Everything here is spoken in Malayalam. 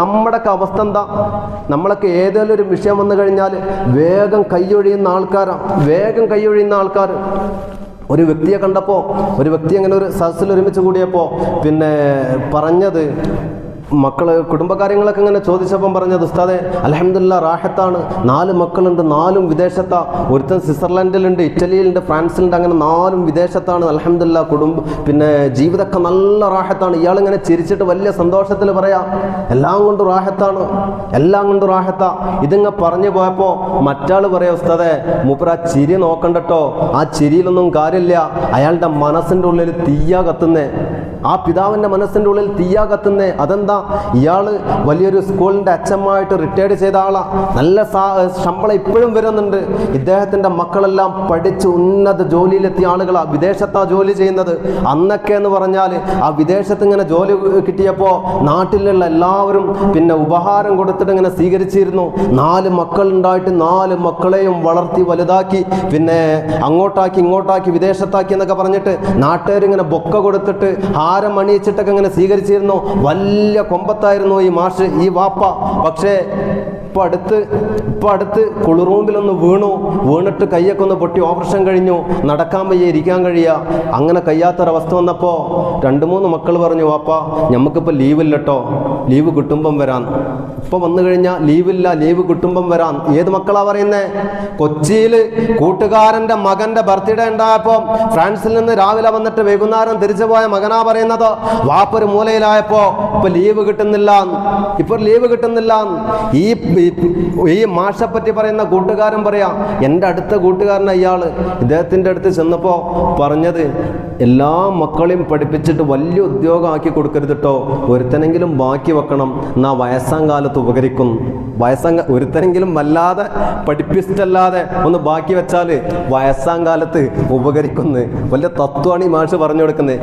നമ്മുടെയൊക്കെ അവസ്ഥ എന്താ? നമ്മളൊക്കെ ഏതെങ്കിലും ഒരു വിഷയം വന്നു കഴിഞ്ഞാൽ വേഗം കൈയൊഴിയുന്ന ആൾക്കാരാണ് വേഗം കൈയൊഴിയുന്ന ആൾക്കാർ ഒരു വ്യക്തിയെ കണ്ടപ്പോൾ ഒരു വ്യക്തി അങ്ങനെ ഒരു സദസ്സിൽ ഒരുമിച്ച് കൂടിയപ്പോൾ പിന്നെ പറഞ്ഞത് മക്കൾ കുടുംബകാര്യങ്ങളൊക്കെ ഇങ്ങനെ ചോദിച്ചപ്പം പറഞ്ഞത് ഉസ്താദെ അലഹമില്ല റാഹത്താണ്. നാല് മക്കളുണ്ട് നാലും വിദേശത്താ. ഒരുത്തൻ സ്വിറ്റ്സർലൻഡിലുണ്ട് ഇറ്റലിയിലുണ്ട് ഫ്രാൻസിലുണ്ട് അങ്ങനെ നാലും വിദേശത്താണ്. അലഹമില്ല കുടുംബ പിന്നെ ജീവിതമൊക്കെ നല്ല റാഹത്താണ്. ഇയാളിങ്ങനെ ചിരിച്ചിട്ട് വലിയ സന്തോഷത്തിൽ പറയാം എല്ലാം കൊണ്ട് റാഹത്താണ് എല്ലാം കൊണ്ട് റാഹത്താ. ഇതിങ്ങ പറഞ്ഞു പോയപ്പോൾ മറ്റാൾ പറയാം ഉസ്താദെ മൂപ്പർ ആ ചിരി നോക്കണ്ടട്ടോ. ആ ചിരിയിലൊന്നും കാര്യമില്ല. അയാളുടെ മനസ്സിന്റെ ഉള്ളിൽ തീയ കത്തുന്നേ. ആ പിതാവിന്റെ മനസ്സിന്റെ ഉള്ളിൽ തീയ കത്തുന്നേ. അതെന്താ? ഇയാൾ വലിയൊരു സ്കൂളിന്റെ അച്ഛമ്മായിട്ട് റിട്ടയർഡ് ചെയ്ത ആളാണ് നല്ല ശമ്പളം ഇപ്പോഴും വരുന്നുണ്ട്. ഇദ്ദേഹത്തിന്റെ മക്കളെല്ലാം പഠിച്ച് ഉന്നത ജോലിയിലെത്തിയ ആളുകളാണ് വിദേശത്താ ജോലി ചെയ്യുന്നത്. അന്നൊക്കെ എന്ന് പറഞ്ഞാൽ ആ വിദേശത്ത് ഇങ്ങനെ ജോലി കിട്ടിയപ്പോൾ നാട്ടിലുള്ള എല്ലാവരും പിന്നെ ഉപഹാരം കൊടുത്തിട്ട് ഇങ്ങനെ സ്വീകരിച്ചിരുന്നു. നാല് മക്കളുണ്ടായിട്ട് നാല് മക്കളെയും വളർത്തി വലുതാക്കി. പിന്നെ അങ്ങോട്ടാക്കി ഇങ്ങോട്ടാക്കി വിദേശത്താക്കി എന്നൊക്കെ പറഞ്ഞിട്ട് നാട്ടുകാരിങ്ങനെ ബൊക്ക കൊടുത്തിട്ട് ഹാരം അണിയിച്ചിട്ടൊക്കെ ഇങ്ങനെ സ്വീകരിച്ചിരുന്നു. വലിയ കൊമ്പത്തായിരുന്നു ഈ മാഷ് ഈ വാപ്പ. പക്ഷേ ഇപ്പൊ അടുത്ത് ഇപ്പൊ അടുത്ത് കുളിറൂമ്പിലൊന്ന് വീണു. വീണിട്ട് കയ്യൊക്കെ ഒന്ന് പൊട്ടി ഓപ്പറേഷൻ കഴിഞ്ഞു. നടക്കാൻ വയ്യ ഇരിക്കാൻ കഴിയുക അങ്ങനെ കഴിയാത്തൊരവസ്ഥ വന്നപ്പോൾ രണ്ട് മൂന്ന് മക്കൾ പറഞ്ഞു വാപ്പ ഞമ്മക്കിപ്പോൾ ലീവില്ല കേട്ടോ ലീവ് കിട്ടുമ്പം വരാൻ. ഇപ്പൊ വന്നു കഴിഞ്ഞാൽ ലീവില്ല ലീവ് കിട്ടുമ്പം വരാൻ. ഏത് മക്കളാ പറയുന്നേ? കൊച്ചിയിൽ കൂട്ടുകാരന്റെ മകന്റെ ബർത്ത്ഡേ ഉണ്ടായപ്പോൾ ഫ്രാൻസിൽ നിന്ന് രാവിലെ വന്നിട്ട് വൈകുന്നേരം തിരിച്ചു പോയ മകനാ പറയുന്നത്. വാപ്പൊരു മൂലയിലായപ്പോൾ ഇപ്പൊ ലീവ് കിട്ടുന്നില്ല. ഇപ്പൊ ലീവ് കിട്ടുന്നില്ല. ഈ ഈ മാഷെ പറ്റി പറയുന്ന കൂട്ടുകാരൻ പറയാ എന്റെ അടുത്ത കൂട്ടുകാരൻ അയാൾ ഇദ്ദേഹത്തിന്റെ അടുത്ത് ചെന്നപ്പോൾ പറഞ്ഞത് എല്ലാ മക്കളെയും പഠിപ്പിച്ചിട്ട് വലിയ ഉദ്യോഗം ആക്കി കൊടുക്കരുത് കേട്ടോ ഒരുത്തനെങ്കിലും ബാക്കി വെക്കണം. എന്നാ വയസ്സാം കാലത്ത് ഉപകരിക്കും. വയസ്സാം ഒരുത്തനെങ്കിലും വല്ലാതെ പഠിപ്പിച്ചിട്ടല്ലാതെ ഒന്ന് ബാക്കി വെച്ചാൽ വയസ്സാം കാലത്ത് ഉപകരിക്കുന്നു. വലിയ തത്വമാണ് ഈ മാഷ് പറഞ്ഞു കൊടുക്കുന്നത്.